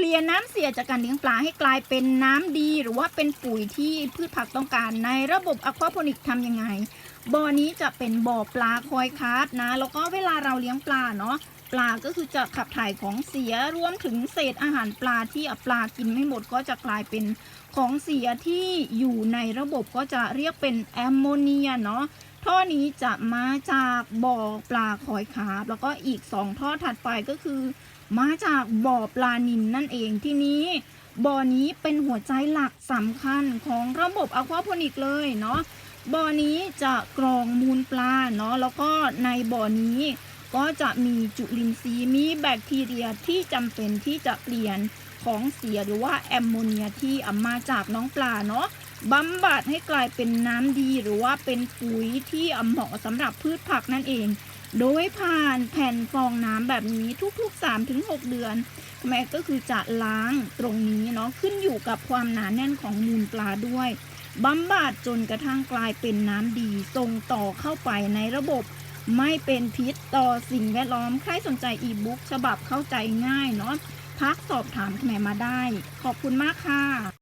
เปลี่ยนน้ำเสียจากการเลี้ยงปลาให้กลายเป็นน้ำดี หรือว่าเป็นปุ๋ยที่พืชผักต้องการในระบบอควาโพนิกทำยังไงบ่อนี้จะเป็นบ่อปลาคอยคาร์ดนะ แล้วก็เวลาเราเลี้ยงปลาเนาะ ปลาก็คือจะขับถ่ายของเสียรวมถึงเศษอาหารปลาที่ปลากินไม่หมดก็จะกลายเป็นของเสียที่อยู่ในระบบก็จะเรียกเป็นแอมโมเนียเนาะท่อนี้จะมาจากบ่อปลาคอยคาร์บแล้วก็อีกสองท่อถัดไปก็คือ มาจากบ่อปลานินนั่นเองที่นี้บ่อนี้เป็นหัวใจหลักสำคัญของระบบอควาโพนิกเลยเนาะบ่อนี้จะกรองมูลปลาเนาะแล้วก็ในบ่อนี้ ก็จะมีจุลินทรีย์มีแบคทีเรียที่จำเป็นที่จะเปลี่ยนของเสียหรือว่าแอมโมเนียที่อามาจากน้องปลาเนาะบำบัดให้กลายเป็นน้ำดีหรือว่าเป็นปุ๋ยที่เหมาะสำหรับพืชผักนั่นเอง โดยผ่านแผ่นฟองน้ำแบบนี้ทุกๆ 3-6 เดือน แม่ก็คือจะล้างตรงนี้เนาะขึ้นอยู่กับความหนาแน่นของมูลปลาด้วยบำบัดจนกระทั่งกลายเป็นน้ำดีส่งต่อเข้าไปในระบบ ไม่เป็นพิษต่อสิ่งแวดล้อม ใครสนใจอีบุ๊กฉบับเข้าใจง่ายเนาะพักสอบถามแม่มาได้ ขอบคุณมากค่ะ